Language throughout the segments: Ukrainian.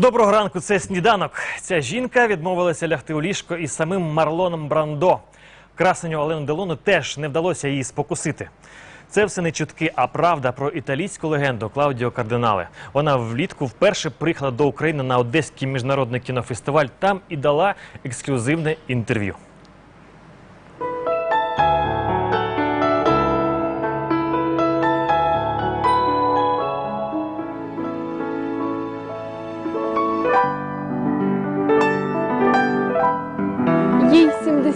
Доброго ранку, це сніданок. Ця жінка відмовилася лягти у ліжко із самим Марлоном Брандо. Красеню Олену Делону теж не вдалося її спокусити. Це все не чутки, а правда про італійську легенду Клаудіо Кардинале. Вона влітку вперше приїхала до України на Одеський міжнародний кінофестиваль. Там і дала ексклюзивне інтерв'ю.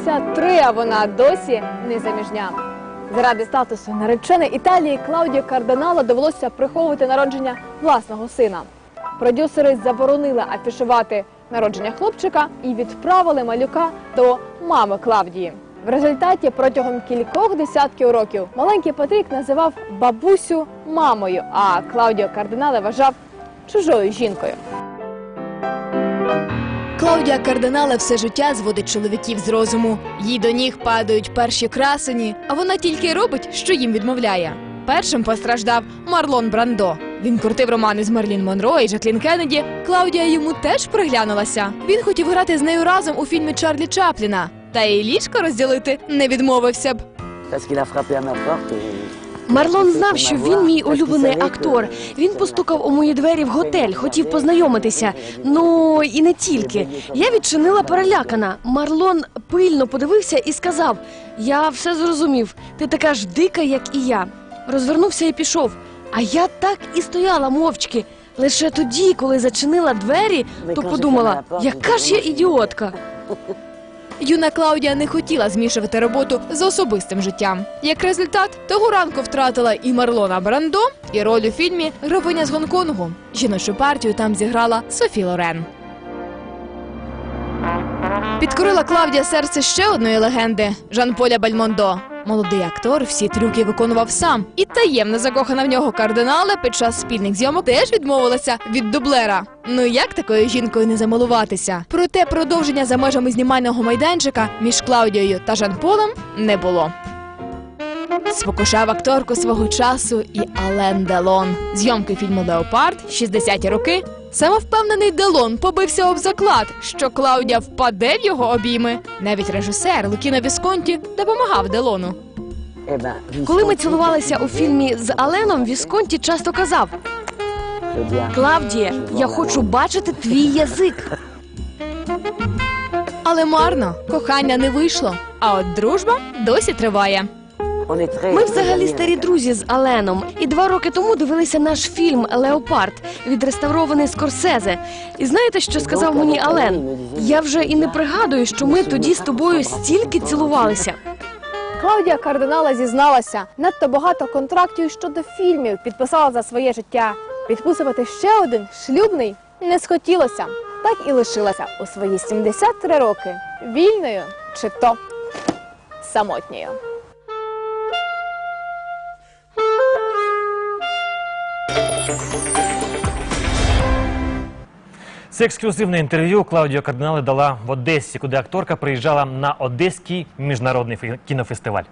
Їй 73, а вона досі не заміжня. Заради статусу нареченої Італії Клаудіо Кардинало довелося приховувати народження власного сина. Продюсери заборонили афішувати народження хлопчика і відправили малюка до мами Клавдії. В результаті протягом кількох десятків років маленький Патрік називав бабусю мамою, а Клаудіо Кардинале вважав чужою жінкою. Клаудія Кардинале все життя зводить чоловіків з розуму. Їй до ніг падають перші красені, а вона тільки робить, що їм відмовляє. Першим постраждав Марлон Брандо. Він крутив романи з Мерлін Монро і Жаклін Кеннеді. Клаудія йому теж приглянулася. Він хотів грати з нею разом у фільмі Чарлі Чапліна. Та й ліжко розділити не відмовився б. Марлон знав, що він мій улюблений актор. Він постукав у мої двері в готель, хотів познайомитися. Ну і не тільки. Я відчинила перелякана. Марлон пильно подивився і сказав: Я все зрозумів. Ти така ж дика, як і я. Розвернувся і пішов. А я так і стояла мовчки. Лише тоді, коли зачинила двері, то подумала, яка ж я ідіотка. Юна Клаудія не хотіла змішувати роботу з особистим життям. Як результат, того ранку втратила і Марлона Брандо, і роль у фільмі Графиня з Гонконгу. Жіночу партію там зіграла Софі Лорен. Підкорила Клавдія серце ще одної легенди Жан-Поля Бальмондо. Молодий актор всі трюки виконував сам, і таємно закохана в нього кардинале під час спільних зйомок теж відмовилася від дублера. Ну як такою жінкою не замилуватися? Проте продовження за межами знімального майданчика між Клаудією та Жан-Полем не було. Спокушав акторку свого часу і Ален Делон. Зйомки фільму Леопард 60-ті роки. Самовпевнений Делон побився об заклад, що Клаудія впаде в його обійми. Навіть режисер Лукіно Вісконті допомагав Делону. Коли ми цілувалися у фільмі з Аленом, Вісконті часто казав: je. Клавдія, я хочу бачити твій язик. Але марно кохання не вийшло. А от дружба досі триває. Ми взагалі старі друзі з Аленом. І два роки тому дивилися наш фільм Леопард, відреставрований Скорсезе. І знаєте, що сказав мені Ален? Я вже і не пригадую, що ми тоді з тобою стільки цілувалися. Клаудія Кардинала зізналася, надто багато контрактів щодо фільмів підписала за своє життя. Підписувати ще один шлюбний не схотілося. Так і лишилася у свої 73 роки вільною чи то самотньою. Це ексклюзивне інтерв'ю Клаудіо Кардинали дала в Одесі, куди акторка приїжджала на Одеський міжнародний кінофестиваль.